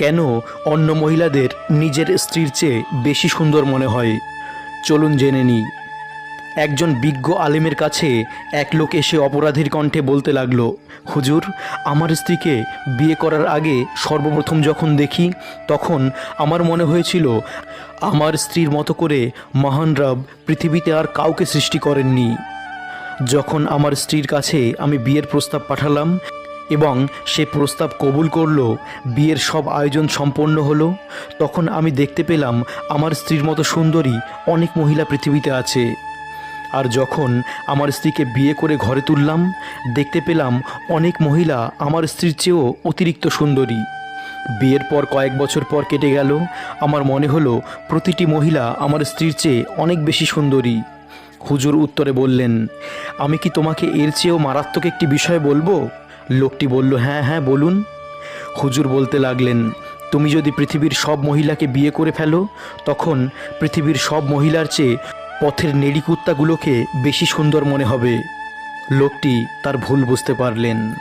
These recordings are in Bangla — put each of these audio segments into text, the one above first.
কেন অন্য মহিলাদের নিজের স্ত্রীর চেয়ে বেশি সুন্দর মনে হয়? চলুন জেনে নিই। একজন বিজ্ঞ আলেমের কাছে এক লোক এসে অপরাধীর কণ্ঠে বলতে লাগল, হুজুর, আমার স্ত্রীকে বিয়ে করার আগে সর্বপ্রথম যখন দেখি, তখন আমার মনে হয়েছিল আমার স্ত্রীর মতো করে মহান রব পৃথিবীতে আর কাউকে সৃষ্টি করেননি। যখন আমার স্ত্রীর কাছে আমি বিয়ের প্রস্তাব পাঠালাম এবং সে প্রস্তাব কবুল করল, বিয়ের সব আয়োজন সম্পন্ন হলো। তখন আমি দেখতে পেলাম আমার স্ত্রীর মতো সুন্দরী অনেক মহিলা পৃথিবীতে আছে। আর যখন আমার স্ত্রীকে বিয়ে করে ঘরে তুললাম, দেখতে পেলাম অনেক মহিলা আমার স্ত্রীর চেয়েও অতিরিক্ত সুন্দরী। বিয়ের পর কয়েক বছর পর কেটে গেল, আমার মনে হলো প্রতিটি মহিলা আমার স্ত্রীর চেয়ে অনেক বেশি সুন্দরী। হুজুর উত্তরে বললেন, আমি কি তোমাকে এর চেয়েও মারাত্মক একটি বিষয় বলব? লোকটি বলল হ্যাঁ হ্যাঁ বলুন। হুজুর বলতে লাগলেন, তুমি যদি পৃথিবীর সব মহিলাকে বিয়ে করে ফেলো, তখন পৃথিবীর সব মহিলার চেয়ে পথের নেড়িকুত্তাগুলোকে বেশি সুন্দর মনে হবে। লোকটি তার ভুল বুঝতে পারলেন।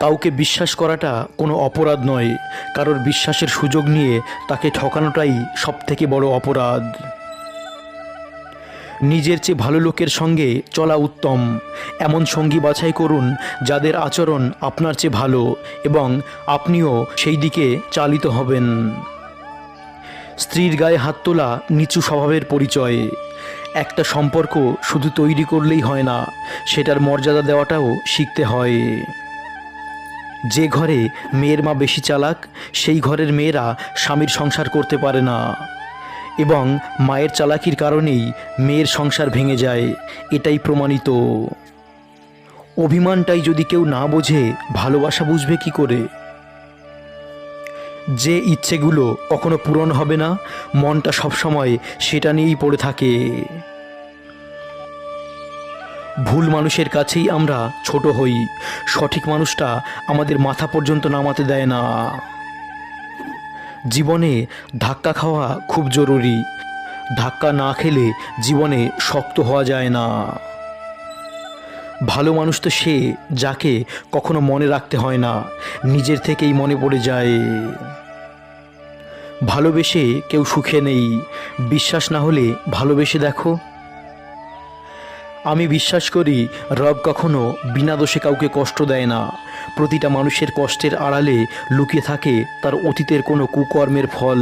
কাউকে বিশ্বাস করাটা কোনো অপরাধ নয়, কারোর বিশ্বাসের সুযোগ নিয়ে তাকে ঠকানোটাই সবথেকে বড় অপরাধ। নিজের চেয়ে ভালো লোকের সঙ্গে চলা উত্তম। এমন সঙ্গী বাছাই করুন যাদের আচরণ আপনার চেয়ে ভালো এবং আপনিও সেই দিকে চালিত হবেন। স্ত্রীর গায়ে হাত তোলা নিচু স্বভাবের পরিচয়। একটা সম্পর্ক শুধু তৈরি করলেই হয় না, সেটার মর্যাদা দেওয়াটাও শিখতে হয়। যে ঘরে মেয়ের মা বেশি চালাক, সেই ঘরের মেয়েরা স্বামীর সংসার করতে পারে না। এবং মায়ের চালাকির কারণেই মেয়ের সংসার ভেঙে যায়, এটাই প্রমাণিত। অভিমানটাই যদি কেউ না বোঝে, ভালোবাসা বুঝবে কি করে? যে ইচ্ছেগুলো কখনো পূরণ হবে না, মনটা সবসময় সেটা নিয়েই পড়ে থাকে। ভুল মানুষের কাছেই আমরা ছোট হই, সঠিক মানুষটা আমাদের মাথা পর্যন্ত নামাতে দেয় না। জীবনে ধাক্কা খাওয়া খুব জরুরি। ধাক্কা না খেলে জীবনে শক্ত হওয়া যায় না। ভালো মানুষ তো সে যাকে কখনো মনে রাখতে হয় না, নিজের থেকেই মনে পড়ে যায়। ভালোবেসে কেউ সুখে নেই। বিশ্বাস না হলে ভালোবেসে দেখো। আমি বিশ্বাস করি রব কখনো বিনা দোষে কাউকে কষ্ট দেয় না। প্রতিটা মানুষের কষ্টের আড়ালে লুকিয়ে থাকে তার অতীতের কোনো কুকর্মের ফল।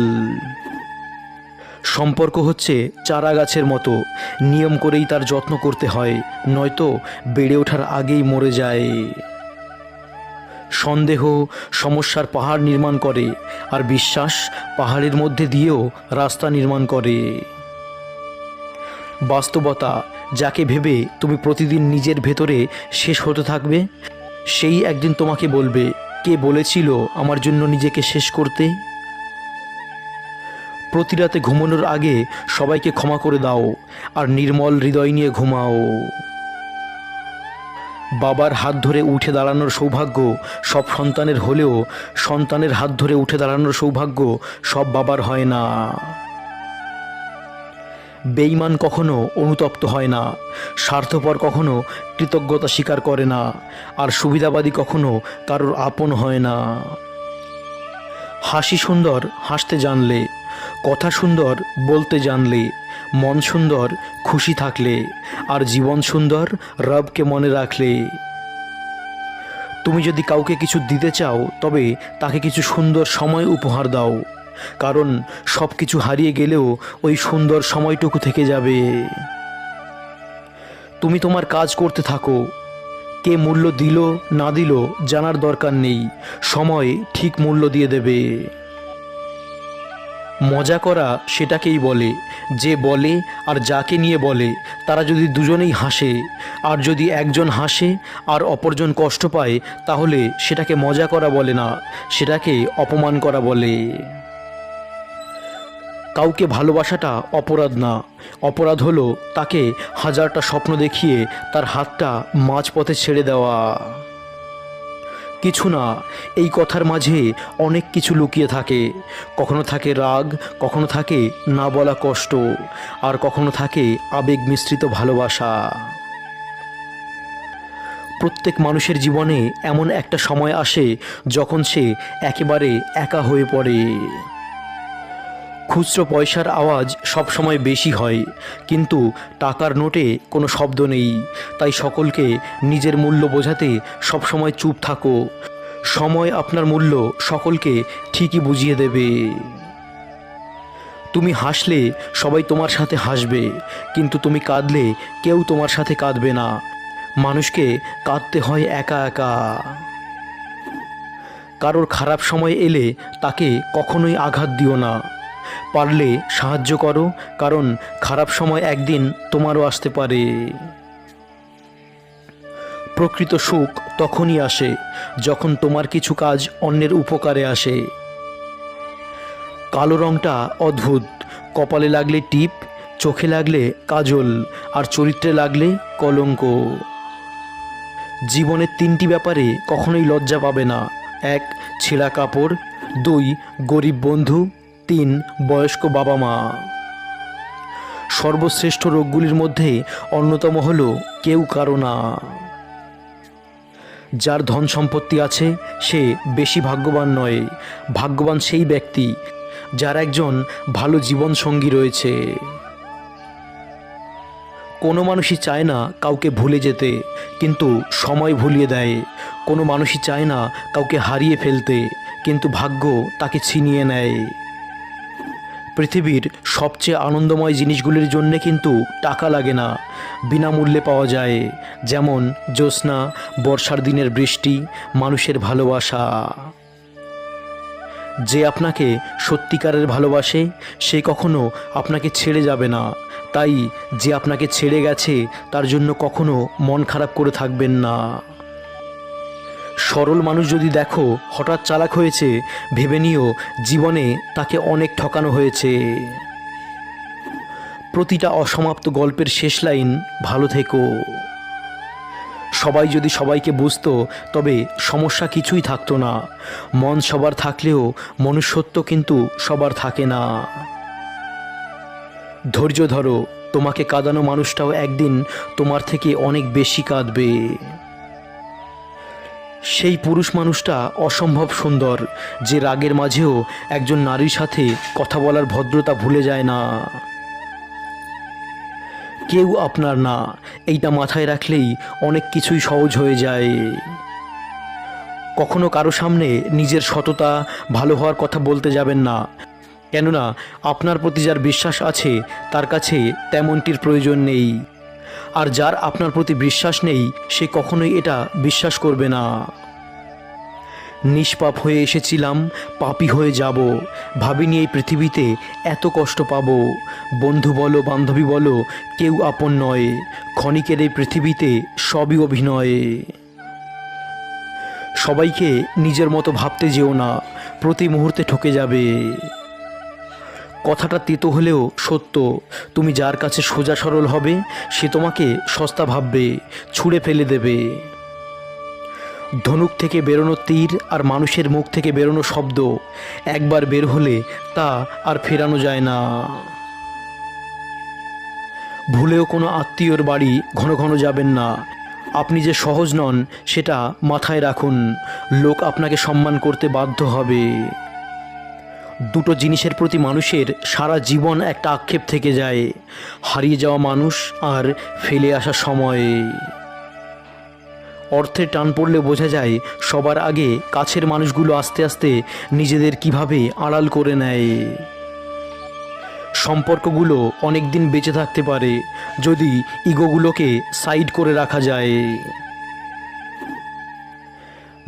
সম্পর্ক হচ্ছে চারা গাছের মতো, নিয়ম করেই তার যত্ন করতে হয়, নয়তো বেড়ে ওঠার আগেই মরে যায়। সন্দেহ সমস্যার পাহাড় নির্মাণ করে আর বিশ্বাস পাহাড়ের মধ্যে দিয়েও রাস্তা নির্মাণ করে। বাস্তবতা যাকে ভেবে তুমি প্রতিদিন নিজের ভেতরে শেষ হতে থাকবে? সেই একদিন তোমাকে বলবে, কে বলেছিল আমার জন্য নিজেকে শেষ করতে? প্রতি রাতে ঘুমানোর আগে সবাইকে ক্ষমা করে দাও আর নির্মল হৃদয় নিয়ে ঘুমাও। বাবার হাত ধরে উঠে দাঁড়ানোর সৌভাগ্য সব সন্তানের হলেও সন্তানের হাত ধরে উঠে দাঁড়ানোর সৌভাগ্য সব বাবার হয় না। বেইমান কখনো অনুতপ্ত হয় না, স্বার্থপর কখনো কৃতজ্ঞতা স্বীকার করে না, আর সুবিধাবাদী কখনো কারোর আপন হয় না। হাসি সুন্দর হাসতে জানলে, কথা সুন্দর বলতে জানলে, মন সুন্দর খুশি থাকলে, আর জীবন সুন্দর রবকে মনে রাখলে। তুমি যদি কাউকে কিছু দিতে চাও, তবে তাকে কিছু সুন্দর সময় উপহার দাও। কারণ সব কিছু হারিয়ে গেলেও ওই সুন্দর সময়টুকু থেকে যাবে। তুমি তোমার কাজ করতে থাকো। কে মূল্য দিল, না দিল, জানার দরকার নেই। সময় ঠিক মূল্য দিয়ে দেবে। মজা করা সেটাকেই বলে। যে বলে আর যাকে নিয়ে বলে, তারা যদি দুজনেই হাসে, আর যদি একজন হাসে আর অপরজন কষ্ট পায়, তাহলে সেটাকে মজা করা বলে না, সেটাকে অপমান করা বলে। কাউকে ভালোবাসাটা অপরাধ না। অপরাধ হলো তাকে হাজারটা স্বপ্ন দেখিয়ে তার হাতটা মাঝপথে ছেড়ে দেওয়া। কিছু না, এই কথার মাঝে অনেক কিছু লুকিয়ে থাকে। কখনো থাকে রাগ, কখনো থাকে না বলা কষ্ট, আর কখনো থাকে আবেগ মিশ্রিত ভালোবাসা। প্রত্যেক মানুষের জীবনে এমন একটা সময় আসে যখন সে একেবারে একা হয়ে পড়ে। খুচরো পয়সার আওয়াজ সবসময় বেশি হয়, কিন্তু টাকার নোটে কোনো শব্দ নেই। তাই সকলকে নিজের মূল্য বোঝাতে সবসময় চুপ থাকো। সময় আপনার মূল্য সকলকে ঠিকই বুঝিয়ে দেবে। তুমি হাসলে সবাই তোমার সাথে হাসবে, কিন্তু তুমি কাঁদলে কেউ তোমার সাথে কাঁদবে না। মানুষকে কাঁদতে হয় একা একা। কারোর খারাপ সময় এলে তাকে কখনোই আঘাত দিও না। পারলে সাহায্য করো, কারণ খারাপ সময় একদিন তোমারও আসতে পারে। প্রকৃত সুখ তখনই আসে যখন তোমার কিছু কাজ অন্যের উপকারে আসে। কালো রঙটা অদ্ভুত, কপালে লাগলে টিপ, চোখে লাগলে কাজল, আর চরিত্রে লাগলে কলঙ্ক। জীবনের তিনটি ব্যাপারে কখনোই লজ্জা পাবে না। এক, ছেঁড়া কাপড়, দুই, গরিব বন্ধু তিন বয়স্ক বাবা মা। সর্বশ্রেষ্ঠ রোগগুলির মধ্যে অন্যতম হল কেউ কারও না। যার ধন সম্পত্তি আছে, সে বেশি ভাগ্যবান নয়। ভাগ্যবান সেই ব্যক্তি যার একজন ভালো জীবন সঙ্গী রয়েছে। কোনো মানুষই চায় না কাউকে ভুলে যেতে, কিন্তু সময় ভুলিয়ে দেয়। কোনো মানুষই চায় না কাউকে হারিয়ে ফেলতে, কিন্তু ভাগ্য তাকে ছিনিয়ে নেয়। পৃথিবীর সবচেয়ে আনন্দময় জিনিসগুলির জন্যে কিন্তু টাকা লাগে না। বিনামূল্যে পাওয়া যায়, যেমন জ্যোৎস্না, বর্ষার দিনের বৃষ্টি, মানুষের ভালোবাসা। যে আপনাকে সত্যিকারের ভালোবাসে, সে কখনো আপনাকে ছেড়ে যাবে না। তাই যে আপনাকে ছেড়ে গেছে, তার জন্য কখনো মন খারাপ করে থাকবেন না। সরল মানুষ যদি দেখো, হঠাৎ চালাক হয়েছে, ভেবে নিও, জীবনে তাকে অনেক ঠকানো হয়েছে। প্রতিটা অসমাপ্ত গল্পের শেষ লাইন, ভালো থেকো। সবাই যদি সবাইকে বুঝতো, তবে সমস্যা কিছুই থাকতো না। মন সবার থাকলেও, মনুষ্যত্ব কিন্তু সবার থাকে না। ধৈর্য ধরো, তোমাকে কাঁদানো মানুষটাও একদিন তোমার থেকে অনেক বেশি কাঁদবে। সেই পুরুষ মানুষটা অসম্ভব সুন্দর, যে রাগের মাঝেও একজন নারীর সাথে কথা বলার ভদ্রতা ভুলে যায় না। কেউ আপনার না, এইটা মাথায় রাখলেই অনেক কিছুই সহজ হয়ে যায়। কখনো কারও সামনে নিজের সততা, ভালো হওয়ার কথা বলতে যাবেন না। কেননা, আপনার প্রতি যার বিশ্বাস আছে, তার কাছে তেমনটির প্রয়োজন নেই। আর যার আপনার প্রতি বিশ্বাস নেই, সে কখনোই এটা বিশ্বাস করবে না। নিষ্পাপ হয়ে এসেছিলাম, পাপী হয়ে যাব। ভাবিনি এই পৃথিবীতে এত কষ্ট পাবো। বন্ধু বলো, বান্ধবী বলো, কেউ আপন নয়। ক্ষণিকের এই পৃথিবীতে সবই অভিনয়। সবাইকে নিজের মতো ভাবতে যেও না, প্রতি মুহূর্তে ঠকে যাবে। কথাটা তেতো হলেও সত্য। তুমি যার কাছে সোজা সরল হবে, সে তোমাকে সস্তা ভাববে, ছুঁড়ে ফেলে দেবে। ধনুক থেকে বেরোনো তীর আর মানুষের মুখ থেকে বেরোনো শব্দ, একবার বের হলে তা আর ফেরানো যায় না। ভুলেও কোনো আত্মীয়র বাড়ি ঘন ঘন যাবেন না। আপনি যে সহজ নন, সেটা মাথায় রাখুন। লোক আপনাকে সম্মান করতে বাধ্য হবে। দুটো জিনিসের প্রতি মানুষের সারা জীবন একটা আক্ষেপ থেকে যায়, হারিয়ে যাওয়া মানুষ আর ফেলে আসা সময়। অর্থের টান পড়লে বোঝা যায় সবার আগে কাছের মানুষগুলো আস্তে আস্তে নিজেদের কীভাবে আড়াল করে নেয়। সম্পর্কগুলো অনেক দিন বেঁচে থাকতে পারে, যদি ইগোগুলোকে সাইড করে রাখা যায়।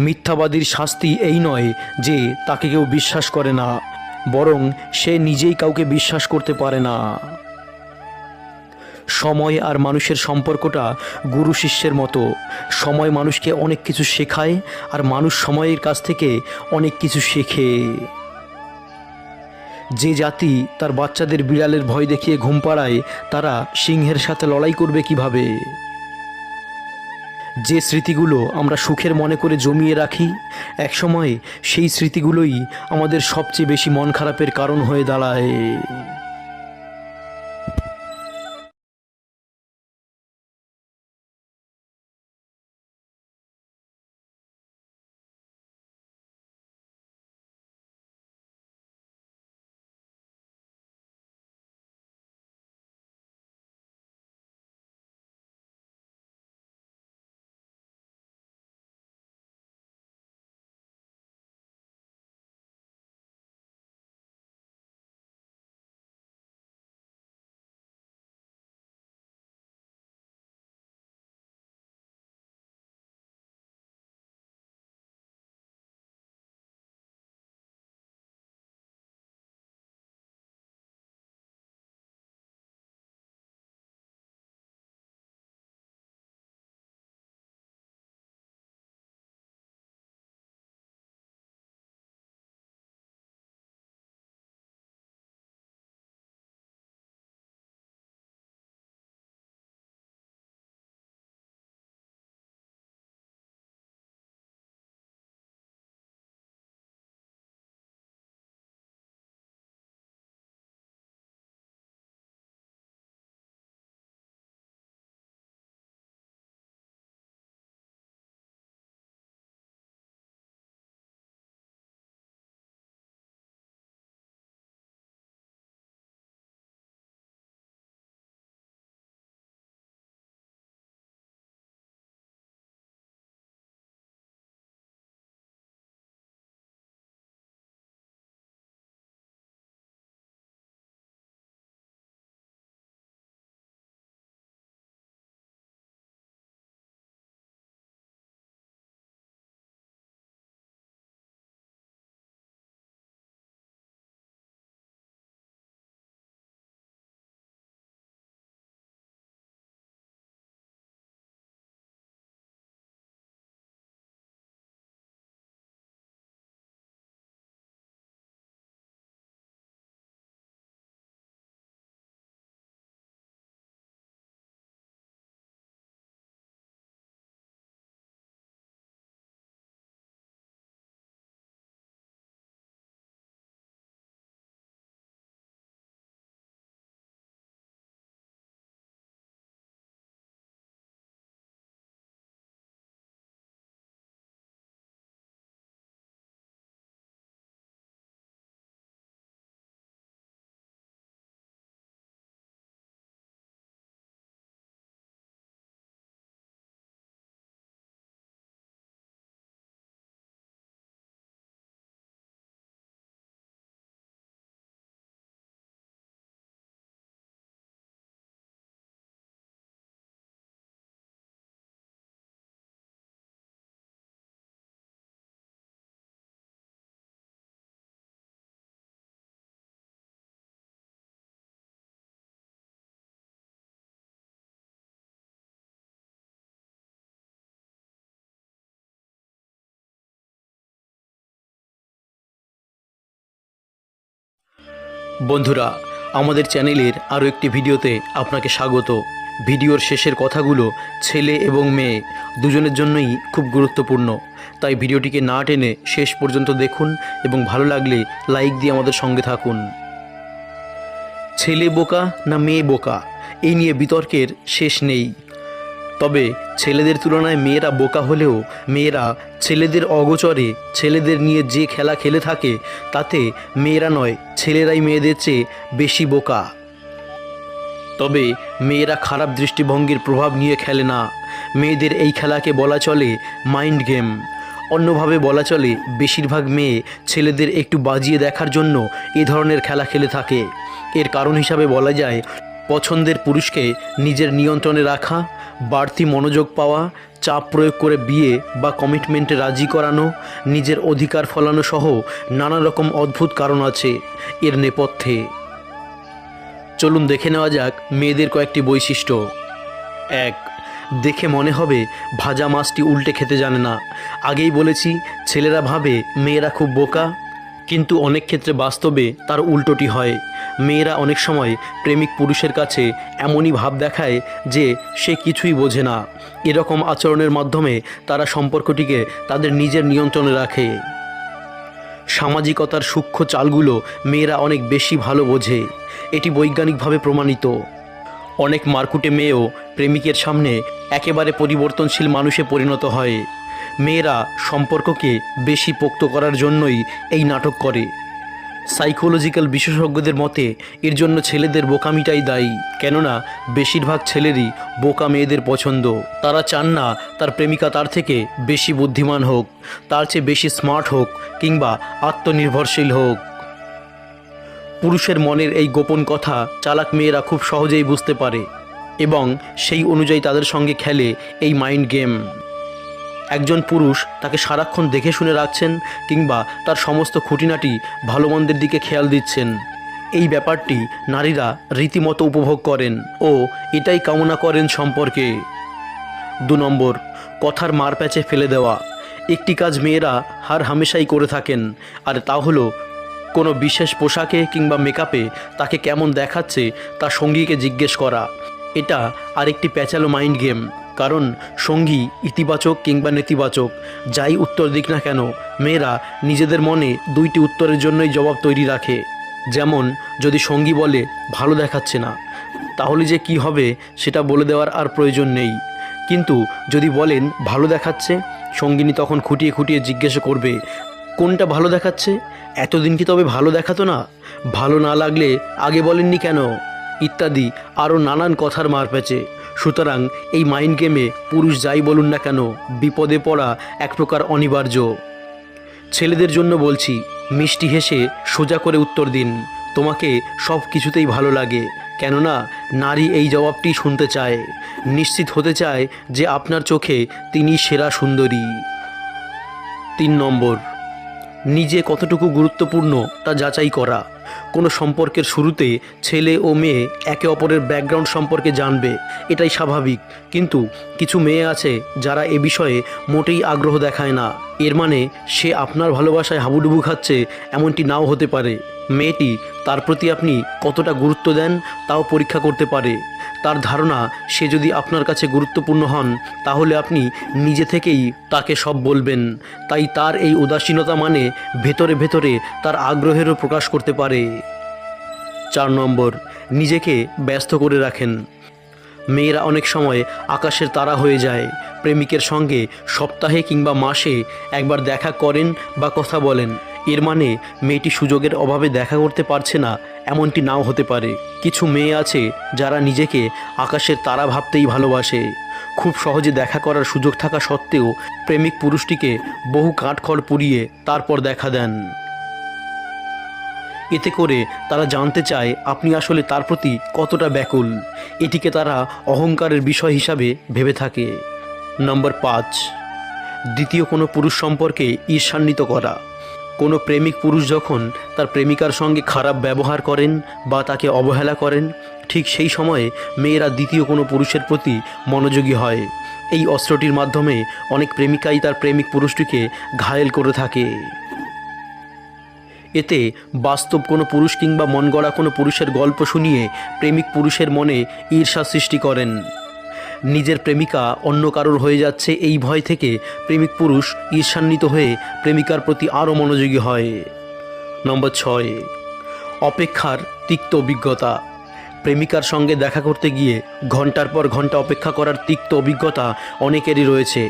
মিথ্যাবাদীর শাস্তি এই নয় যে তাকে কেউ বিশ্বাস করে না। বরং সে নিজেই কাউকে বিশ্বাস করতে পারে না। সময় আর মানুষের সম্পর্কটা গুরু শিষ্যের মতো। সময় মানুষকে অনেক কিছু শেখায় আর মানুষ সময়ের কাছ থেকে অনেক কিছু শেখে। যে জাতি তার বাচ্চাদের বিড়ালের ভয় দেখিয়ে ঘুম পাড়ায়, তারা সিংহের সাথে লড়াই করবে কীভাবে? যে স্মৃতিগুলো আমরা সুখের মনে করে জমিয়ে রাখি, একসময় সেই স্মৃতিগুলোই আমাদের সবচেয়ে বেশি মন খারাপের কারণ হয়ে দাঁড়ায়। বন্ধুরা, আমাদের চ্যানেলের আরও একটি ভিডিওতে আপনাকে স্বাগত। ভিডিওর শেষের কথাগুলো ছেলে এবং মেয়ে দুজনের জন্যই খুব গুরুত্বপূর্ণ। তাই ভিডিওটিকে না টেনে শেষ পর্যন্ত দেখুন এবং ভালো লাগলে লাইক দিয়ে আমাদের সঙ্গে থাকুন। ছেলে বোকা না মেয়ে বোকা? এই নিয়ে বিতর্কের শেষ নেই। তবে ছেলেদের তুলনায় মেয়েরা বোকা হলেও মেয়েরা ছেলেদের অগোচরে ছেলেদের নিয়ে যে খেলা খেলে থাকে, তাতে মেয়েরা নয়, ছেলেরাই মেয়েদের চেয়ে বেশি বোকা। তবে মেয়েরা খারাপ দৃষ্টিভঙ্গির প্রভাব নিয়ে খেলে না। মেয়েদের এই খেলাকে বলা চলে মাইন্ড গেম। অন্যভাবে বলা চলে বেশিরভাগ মেয়ে ছেলেদের একটু বাজিয়ে দেখার জন্য এ ধরনের খেলা খেলে থাকে। এর কারণ হিসাবে বলা যায়, পছন্দের পুরুষকে নিজের নিয়ন্ত্রণে রাখা, বাড়তি মনোযোগ পাওয়া চাপ প্রয়োগ করে বিয়ে বা কমিটমেন্টে রাজি করানো, নিজের অধিকার ফলানো সহ নানা রকম অদ্ভুত কারণ আছে এর নেপথ্যে। চলুন দেখে নেওয়া যাক মেয়েদের কয়েকটি বৈশিষ্ট্য। এক, দেখে মনে হবে ভাজা মাছটি উল্টে খেতে জানে না। আগেই বলেছি, ছেলেরা ভাবে মেয়েরা খুব বোকা। কিন্তু অনেক ক্ষেত্রে বাস্তবে তার উল্টোটি হয়। মেয়েরা অনেক সময় প্রেমিক পুরুষের কাছে এমনই ভাব দেখায় যে সে কিছুই বোঝে না। এরকম আচরণের মাধ্যমে তারা সম্পর্কটিকে তাদের নিজের নিয়ন্ত্রণে রাখে। সামাজিকতার সূক্ষ্ম চালগুলো মেয়েরা অনেক বেশি ভালো বোঝে। এটি বৈজ্ঞানিকভাবে প্রমাণিত। অনেক মারকুটে মেয়েও প্রেমিকের সামনে একেবারে পরিবর্তনশীল মানুষে পরিণত হয়। মেয়েরা সম্পর্ককে বেশি পোক্ত করার জন্যই এই নাটক করে। সাইকোলজিক্যাল বিশেষজ্ঞদের মতে, এর জন্য ছেলেদের বোকামিটাই দায়ী, কেননা বেশিরভাগ ছেলেরই বোকা মেয়েদের পছন্দ। তারা চান না তার প্রেমিকা তার থেকে বেশি বুদ্ধিমান হোক, তার চেয়ে বেশি স্মার্ট হোক, কিংবা আত্মনির্ভরশীল হোক। পুরুষের মনের এই গোপন কথা চালাক মেয়েরা খুব সহজেই বুঝতে পারে, এবং সেই অনুযায়ী তাদের সঙ্গে খেলে এই মাইন্ড গেম। একজন পুরুষ তাকে সারাক্ষণ দেখে শুনে রাখছেন কিংবা তার সমস্ত খুঁটিনাটি ভালো মন্দের দিকে খেয়াল দিচ্ছেন। এই ব্যাপারটি নারীরা রীতিমতো উপভোগ করেন ও এটাই কামনা করেন সম্পর্কে। দু নম্বর, কথার মার প্যাচে ফেলে দেওয়া। একটি কাজ মেয়েরা হার হামেশাই করে থাকেন, আর তা হলো কোনো বিশেষ পোশাকে কিংবা মেকআপে তাকে কেমন দেখাচ্ছে তা সঙ্গীকে জিজ্ঞেস করা। এটা আরেকটি প্যাচালো মাইন্ড গেম। কারণ সঙ্গী ইতিবাচক কিংবা নেতিবাচক, যাই উত্তর দিক না কেন, মেয়েরা নিজেদের মনে দুইটি উত্তরের জন্যই জবাব তৈরি রাখে। যেমন, যদি সঙ্গী বলে, ভালো দেখাচ্ছে না তাহলে যে কি হবে সেটা বলে দেওয়ার আর প্রয়োজন নেই। কিন্তু যদি বলেন, ভালো দেখাচ্ছে সঙ্গিনী তখন খুঁটিয়ে খুঁটিয়ে জিজ্ঞেস করবে, কোনটা ভালো দেখাচ্ছে? এতদিন কি তবে ভালো দেখাতো না? ভালো না লাগলে আগে বলেননি কেন? ইত্যাদি আরও নানান কথার মার প্যাচে সুতরাং এই মাইন্ড গেমে পুরুষ যাই বলুন না কেন, বিপদে পড়া এক প্রকার অনিবার্য। ছেলেদের জন্য বলছি, মিষ্টি হেসে সোজা করে উত্তর দিন, তোমাকে সব কিছুতেই ভালো লাগে, কেননা নারী এই জবাবটি শুনতে চায়, নিশ্চিত হতে চায় যে আপনার চোখে তিনি সেরা সুন্দরী। তিন নম্বর, নিজে কতটুকু গুরুত্বপূর্ণ তা যাচাই করা। কোনো সম্পর্কের শুরুতে ছেলে ও মেয়ে একে অপরের ব্যাকগ্রাউন্ড সম্পর্কে জানবে, এটাই স্বাভাবিক। কিন্তু কিছু মেয়ে আছে যারা এ বিষয়ে মোটেই আগ্রহ দেখায় না। এর মানে সে আপনার ভালোবাসায় হাবুডুবু খাচ্ছে এমনটি নাও হতে পারে। মেয়েটি, তার প্রতি আপনি কতটা গুরুত্ব দেন, তাও পরীক্ষা করতে পারে। তার ধারণা সে যদি আপনার কাছে গুরুত্বপূর্ণ হন, তাহলে আপনি নিজে থেকেই তাকে সব বলবেন। তাই তার এই উদাসীনতা মানে ভেতরে ভেতরে তার আগ্রহেরও প্রকাশ করতে পারে। চার নম্বর, নিজেকে ব্যস্ত করে রাখেন। মেয়েরা অনেক সময় আকাশের তারা হয়ে যায়। প্রেমিকের সঙ্গে সপ্তাহে কিংবা মাসে একবার দেখা করেন বা কথা বলেন। এর মানে মেয়েটি সুযোগের অভাবে দেখা করতে পারছে না এমনটি নাও হতে পারে। কিছু মেয়ে আছে যারা নিজেকে আকাশের তারা ভাবতেই ভালোবাসে। খুব সহজে দেখা করার সুযোগ থাকা সত্ত্বেও প্রেমিক পুরুষটিকে বহু কাঠখড় পুড়িয়ে তারপর দেখা দেন। এতে করে তারা জানতে চায় আপনি আসলে তার প্রতি কতটা ব্যাকুল। এটিকে তারা অহংকারের বিষয় হিসাবে ভেবে থাকে। নম্বর পাঁচ। দ্বিতীয় কোনো পুরুষ সম্পর্কে ঈর্ষান্বিত করা। কোনো প্রেমিক পুরুষ যখন তার প্রেমিকার সঙ্গে খারাপ ব্যবহার করেন বা তাকে অবহেলা করেন, ঠিক সেই সময়ে মেয়েরা দ্বিতীয় কোনো পুরুষের প্রতি মনোযোগী হয়। এই অস্ত্রটির মাধ্যমে অনেক প্রেমিকাই তার প্রেমিক পুরুষটিকে ঘায়েল করে থাকে। এতে বাস্তব কোনো পুরুষ কিংবা মন গড়া কোনো পুরুষের গল্প শুনিয়ে প্রেমিক পুরুষের মনে ঈর্ষা সৃষ্টি করেন। নিজের প্রেমিকা অন্য কারোর হয়ে যাচ্ছে এই ভয় থেকে প্রেমিক পুরুষ ঈর্ষান্বিত হয়ে প্রেমিকার প্রতি আরও মনোযোগী হয়। নম্বর ছয়, অপেক্ষার তিক্ত অভিজ্ঞতা। প্রেমিকার সঙ্গে দেখা করতে গিয়ে ঘণ্টার পর ঘণ্টা অপেক্ষা করার তিক্ত অভিজ্ঞতা অনেকেরই রয়েছে।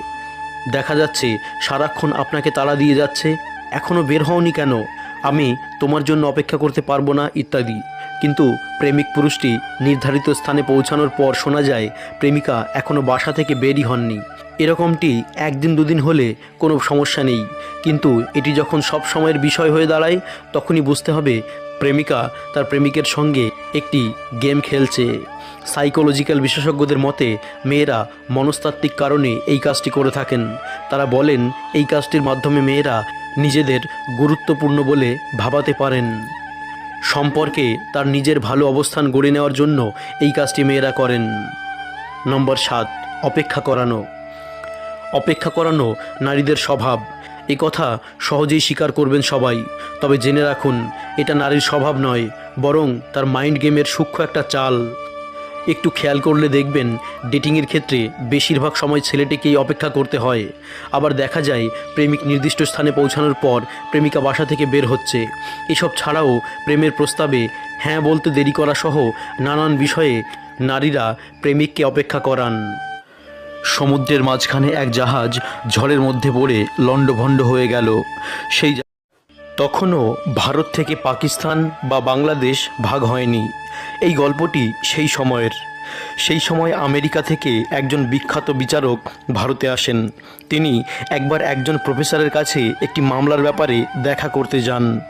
দেখা যাচ্ছে, সারাক্ষণ আপনাকে তাড়া দিয়ে যাচ্ছে এখনও বের হওনি কেন? আমি তোমার জন্য অপেক্ষা করতে পারব না, ইত্যাদি। কিন্তু প্রেমিক পুরুষটি নির্ধারিত স্থানে পৌঁছানোর পর শোনা যায়, প্রেমিকা এখনও বাসা থেকে বেরই হননি। এরকমটি একদিন দুদিন হলে কোনো সমস্যা নেই। কিন্তু এটি যখন সব সময়ের বিষয় হয়ে দাঁড়ায়, তখনই বুঝতে হবে প্রেমিকা তার প্রেমিকের সঙ্গে একটি গেম খেলছে। সাইকোলজিক্যাল বিশেষজ্ঞদের মতে, মেয়েরা মনস্তাত্ত্বিক কারণে এই কাজটি করে থাকেন। তারা বলেন, এই কাজটির মাধ্যমে মেয়েরা নিজেদের গুরুত্বপূর্ণ বলে ভাবাতে পারেন। সম্পর্কে তার নিজের ভালো অবস্থান গড়ে নেওয়ার জন্য এই কাজটি মেয়েরা করেন। নম্বর সাত, অপেক্ষা করানো। অপেক্ষা করানো নারীদের স্বভাব। এ কথা সহজেই স্বীকার করবেন সবাই, তবে জেনে রাখুন, এটা নারীর স্বভাব নয়, বরং তার মাইন্ড গেমের সূক্ষ্ম একটা চাল। একটু খেয়াল করলে দেখবেন ডেটিংয়ের ক্ষেত্রে বেশিরভাগ সময় ছেলেটিকেই অপেক্ষা করতে হয়। আবার দেখা যায় প্রেমিক নির্দিষ্ট স্থানে পৌঁছানোর পর প্রেমিকা বাসা থেকে বের হচ্ছে। এসব ছাড়াও প্রেমের প্রস্তাবে হ্যাঁ বলতে দেরি করা সহ নানান বিষয়ে নারীরা প্রেমিককে অপেক্ষা করান। সমুদ্রের মাঝখানে এক জাহাজ ঝড়ের মধ্যে পড়ে লণ্ডভণ্ড হয়ে গেল। সেই তখনও ভারত থেকে পাকিস্তান বা বাংলাদেশ ভাগ হয়নি। এই গল্পটি সেই সময়ের। সেই সময় আমেরিকা থেকে একজন বিখ্যাত বিচারক ভারতে আসেন। তিনি একবার একজন প্রফেসরের কাছে একটি মামলার ব্যাপারে দেখা করতে যান।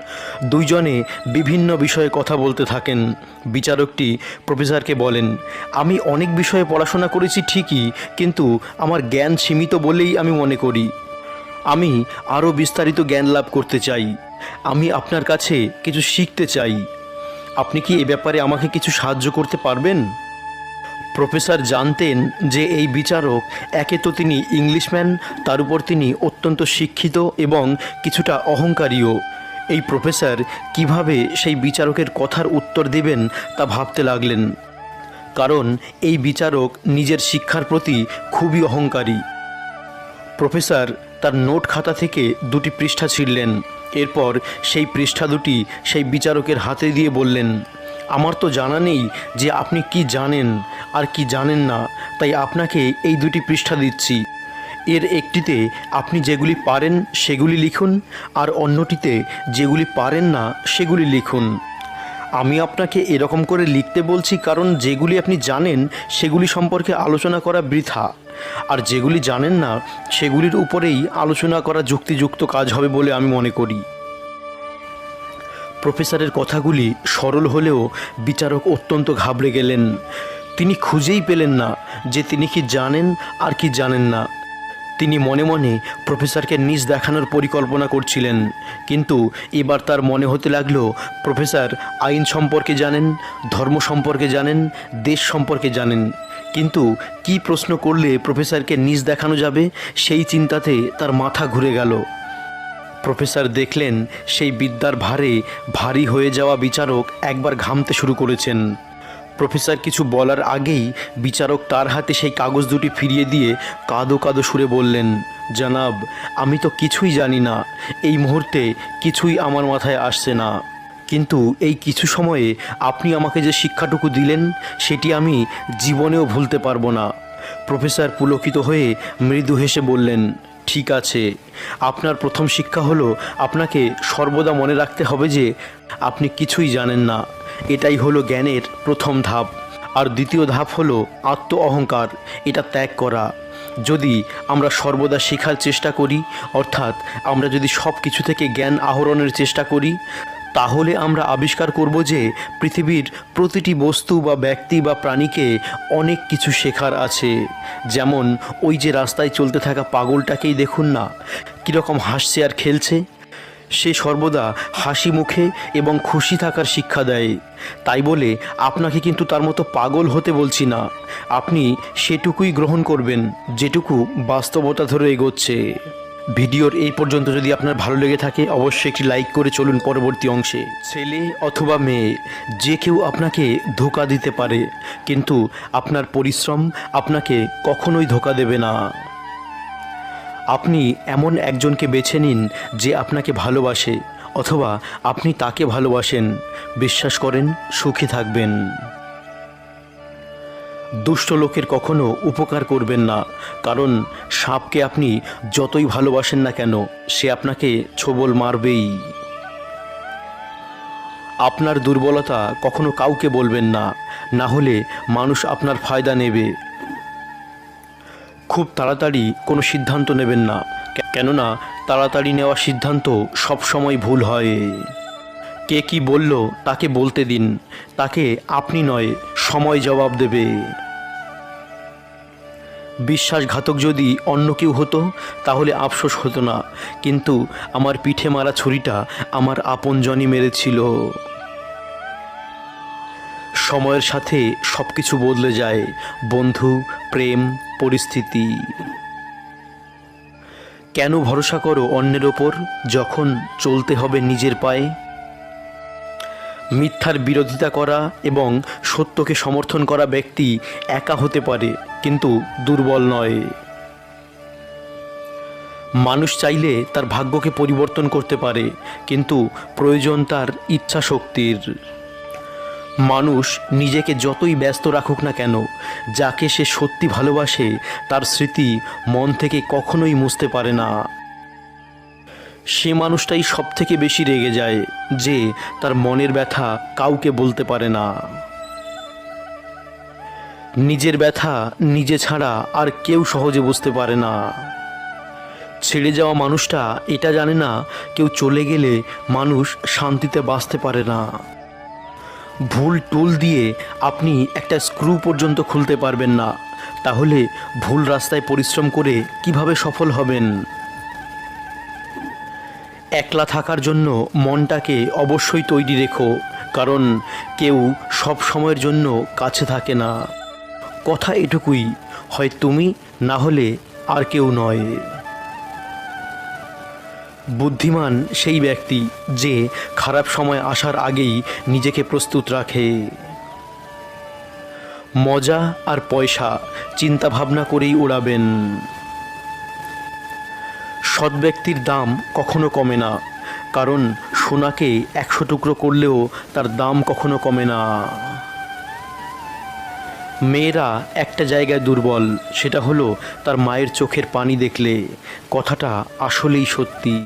দুইজনে বিভিন্ন বিষয়ে কথা বলতে থাকেন। বিচারকটি প্রফেসরকে বলেন, আমি অনেক বিষয়ে পড়াশোনা করেছি ঠিকই, কিন্তু আমার জ্ঞান সীমিত বলেই আমি মনে করি। আমি আরও বিস্তারিত জ্ঞান লাভ করতে চাই। আমি আপনার কাছে কিছু শিখতে চাই। আপনি কি এ ব্যাপারে আমাকে কিছু সাহায্য করতে পারবেন? প্রফেসর জানতেন যে এই বিচারক একে তো তিনি ইংলিশম্যান, তার উপর তিনি অত্যন্ত শিক্ষিত এবং কিছুটা অহংকারীও। এই প্রফেসর কীভাবে সেই বিচারকের কথার উত্তর দেবেন তা ভাবতে লাগলেন। কারণ এই বিচারক নিজের শিক্ষার প্রতি খুবই অহংকারী। প্রফেসর তার নোট খাতা থেকে দুটি পৃষ্ঠা ছিঁড়লেন। এরপর সেই পৃষ্ঠা দুটি সেই বিচারকের হাতে দিয়ে বললেন, আমার তো জানা নেই যে আপনি কি জানেন আর কি জানেন না, তাই আপনাকে এই দুটি পৃষ্ঠা দিচ্ছি। এর একটিতে আপনি যেগুলি পারেন সেগুলি লিখুন আর অন্যটিতে যেগুলি পারেন না সেগুলি লিখুন। আমি আপনাকে এরকম করে লিখতে বলছি কারণ যেগুলি আপনি জানেন, সেগুলি সম্পর্কে আলোচনা করা বৃথা। আর যেগুলি জানেন না, সেগুলির উপরেই আলোচনা করা যুক্তিযুক্ত কাজ হবে বলে আমি মনে করি। প্রফেসরের কথাগুলি সরল হলেও বিচারক অত্যন্ত ঘাবড়ে গেলেন। তিনি খুঁজেই পেলেন না যে তিনি কি জানেন আর কি জানেন না। তিনি মনে মনে প্রফেসরকে নিজ দেখানোর পরিকল্পনা করছিলেন। কিন্তু এবার তার মনে হতে লাগল, প্রফেসর আইন সম্পর্কে জানেন, ধর্ম সম্পর্কে জানেন, দেশ সম্পর্কে জানেন। কিন্তু কি প্রশ্ন করলে প্রফেসরকে নিজ দেখানো যাবে, সেই চিন্তাতে তার মাথা ঘুরে গেল। প্রফেসর দেখলেন, সেই বিদ্যার ভারে ভারী হয়ে যাওয়া বিচারক একবার ঘামতে শুরু করেছেন। প্রফেসর কিছু বলার আগেই বিচারক তার হাতে সেই কাগজ দুটি ফিরিয়ে দিয়ে কাঁদো কাঁদো সুরে বললেন, জানাব, আমি তো কিছুই জানি না। এই মুহূর্তে কিছুই আমার মাথায় আসছে না। কিন্তু এই কিছু সময়ে আপনি আমাকে যে শিক্ষাটুকু দিলেন, সেটি আমি জীবনেও ভুলতে পারব না। প্রফেসর পুলকিত হয়ে মৃদু হেসে বললেন ঠিক আছে। আপনার প্রথম শিক্ষা হলো আপনাকে সর্বদা মনে রাখতে হবে যে আপনি কিছুই জানেন না। এটাই হলো জ্ঞানের প্রথম ধাপ। আর দ্বিতীয় ধাপ হলো আত্ম অহংকার এটা ত্যাগ করা। যদি আমরা সর্বদা শেখার চেষ্টা করি, অর্থাৎ আমরা যদি সব কিছু থেকে জ্ঞান আহরণের চেষ্টা করি তাহলে আমরা আবিষ্কার করব যে পৃথিবীর প্রতিটি বস্তু বা ব্যক্তি বা প্রাণীকে অনেক কিছু শেখার আছে। যেমন ওই যে রাস্তায় চলতে থাকা পাগলটাকেই দেখুন না, কীরকম হাসছে আর খেলছে। সে সর্বদা হাসি মুখে এবং খুশি থাকার শিক্ষা দেয়। তাই বলে আপনাকে কিন্তু তার মতো পাগল হতে বলছি না। আপনি সেটুকুই গ্রহণ করবেন, যেটুকু বাস্তবতা ধরে এগোচ্ছে। ভিডিওর এই পর্যন্ত যদি আপনার ভালো লেগে থাকে, অবশ্যই একটি লাইক করে চলুন পরবর্তী অংশে। ছেলে অথবা মেয়ে, যে কেউ আপনাকে ধোকা দিতে পারে, কিন্তু আপনার পরিশ্রম আপনাকে কখনোই ধোকা দেবে না। আপনি এমন একজনকে বেছে নিন যে আপনাকে ভালোবাসে, অথবা আপনি তাকে ভালোবাসেন। বিশ্বাস করেন, সুখী থাকবেন। দুষ্ট লোকের কখনো উপকার করবেন না, কারণ সাপকে আপনি যতই ভালোবাসেন না কেন, সে আপনাকে ছোবল মারবেই। আপনার দুর্বলতা কখনো কাউকে বলবেন না না হলে মানুষ আপনার ফায়দা নেবে। খুব তাড়াতাড়ি কোনো সিদ্ধান্ত নেবেন না, কেননা তাড়াতাড়ি নেওয়া সিদ্ধান্ত সবসময় ভুল হয়। কে কি বলল তাকে বলতে দিন, তাকে আপনি নয়, সময় জবাব দেবে। বিশ্বাসঘাতক যদি অন্য কেউ হতো, তাহলে আফসোস হতো না, কিন্তু আমার পিঠে মারা ছুরিটা আমার আপনজনই মেরেছিল। সময়ের সাথে সব কিছু বদলে যায়, বন্ধু, প্রেম, পরিস্থিতি। কেন ভরসা করো অন্যের ওপর, যখন চলতে হবে নিজের পায়ে? মিথ্যার বিরোধিতা করা এবং সত্যকে সমর্থন করা ব্যক্তি একা হতে পারে, কিন্তু দুর্বল নয়। মানুষ চাইলে তার ভাগ্যকে পরিবর্তন করতে পারে, কিন্তু প্রয়োজন তার ইচ্ছা শক্তির মানুষ নিজেকে যতই ব্যস্ত রাখুক না কেন, যাকে সে সত্যি ভালোবাসে, তার স্মৃতি মন থেকে কখনোই মুছতে পারে না। সে মানুষটাই সব থেকে বেশি রেগে যায় যে তার মনের ব্যথা কাউকে বলতে পারে না। নিজের ব্যথা নিজে ছাড়া আর কেউ সহজে বুঝতে পারে না। ছেড়ে যাওয়া মানুষটা এটা জানে না, কেউ চলে গেলে মানুষ শান্তিতে বাঁচতে পারে না। ভুল টুল দিয়ে আপনি একটা স্ক্রু পর্যন্ত খুলতে পারবেন না। তাহলে ভুল রাস্তায় পরিশ্রম করে কীভাবে সফল হবেন? একলা থাকার জন্য মনটাকে অবশ্যই তৈরি রেখো, কারণ কেউ সব সময়ের জন্য কাছে থাকে না। কথা এটুকুই, হয় তুমি, না হলে আর কেউ নয়। বুদ্ধিমান সেই ব্যক্তি যে খারাপ সময় আসার আগেই নিজেকে প্রস্তুত রাখে। মজা আর পয়সা চিন্তা ভাবনা করেই উড়াবেন সৎ ব্যক্তির দাম কখনো কমে না, কারণ সোনাকে একশো টুকরো করলেও তার দাম কখনো কমে না। মেয়েরা একটা জায়গায় দুর্বল, সেটা হলো তার মায়ের চোখের পানি দেখলে। কথাটা আসলেই সত্যি।